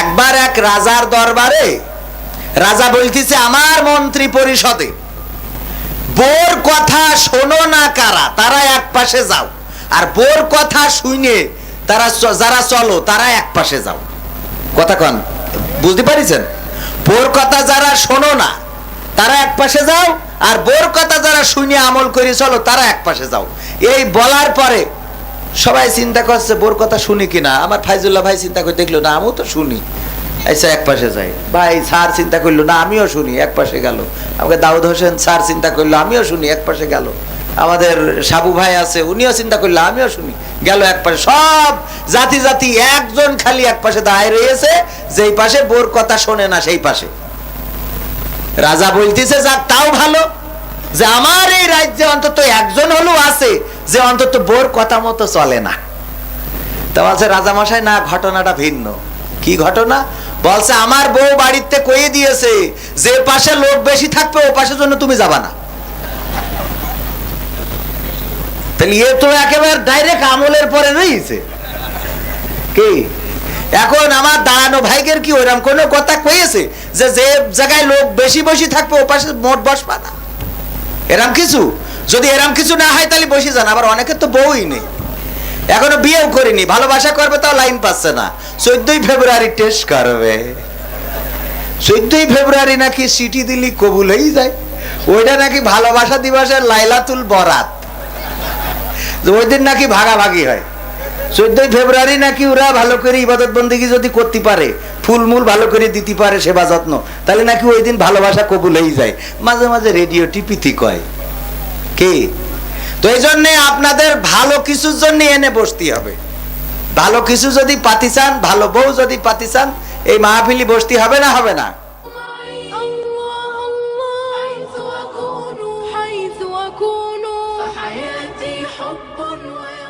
একবার এক রাজার দরবারে, রাজা বলতেছে, আমার মন্ত্রী পরিষদে, বোর কথা শোনো না কারা, তারা এক পাশে যাও। আর বোর কথা শুনে তারা যারা চলো, তারা এক পাশে যাও। কথা কন, বুঝতে পারিছেন? বোর কথা যারা শোনো না তারা এক পাশে যাও, আর বোর কথা যারা শুনে আমল করে, চলো তারা এক পাশে যাও। এই বলার পরে সবাই চিন্তা করছে, বোর কথা শুনি কিনা আমার ফাইজুল্লাহ ভাই চিন্তা করে দেখল, না, আমিও তো শুনি। আচ্ছা এক পাশে যাই। ভাই, স্যার চিন্তা করল, না, আমিও শুনি, এক পাশে গেল। আমাকে দাউদ হোসেন স্যার চিন্তা করল, আমিও শুনি, এক পাশে গেল। আমাদের সাবু ভাই আছে, উনিও চিন্তা করল, আমিও শুনি। গেল এক পাশে। সব জাতি জাতি একজন খালি এক পাশে দাঁড়িয়ে রয়েছে, যেই পাশে বোর কথা শোনে না, সেই পাশে। রাজা বলতেছে যাক তাও ভালো। যে আমার এই রাজ্যে অন্তত একজন হলেও আছে, যে অন্তত বোর কথা মতো চলে না। তা বলছে, রাজামশাই, না, ঘটনাটা ভিন্ন। কি ঘটনা? বলছে, আমার বউ বাড়িতে কয়ে দিয়েছে, যে পাশে লোক বেশি থাকবে, ও পাশের জন্য তুমি যাবা না। তাহলে এ তো একেবারে ডাইরেক্ট আমলের পরে রয়েছে। কি? এখন আমার দাঁড়ানো ভাইগের কি ওইরকম কোনো কথা কয়েছে যে যে জায়গায় লোক বেশি বেশি থাকবে ও পাশে মোট বসবা না। এরম কিছু? যদি এরম কিছু না হয়, তাহলে বসে যান। আবার অনেকের তো বউই নেই। এখনও বিয়েও করিনি। ভালোবাসা করবে, তাও লাইন পাচ্ছে না। চোদ্দই ফেব্রুয়ারি টেস্ট করবে। চোদ্দই ফেব্রুয়ারি নাকি সিটি দিলি কবুল হয়েই যায়। ওইটা নাকি ভালোবাসা দিবসের লাইলাতুল বরাত। ওই দিন নাকি ভাগাভাগি হয়। চোদ্দই ফেব্রুয়ারি নাকি ওরা ভালো করে ইবাদত বন্দিগি যদি করতে পারে ফুলমূল ভালো করে দিতে পারে সেবা যত্ন তাহলে নাকি ওই দিন ভালোবাসা কবুল হয়ে যায় মাঝে মাঝে রেডিও টিপিতি কয় কে তো এই জন্যে আপনাদের ভালো কিছুর জন্য এনে বসতে হবে ভালো কিছু যদি পাতি চান ভালো বউ যদি পাতি চান এই মাহফিলি বসতে হবে না হবে না الله الله حيث أكون حيث أكون فحياتي حب ويقين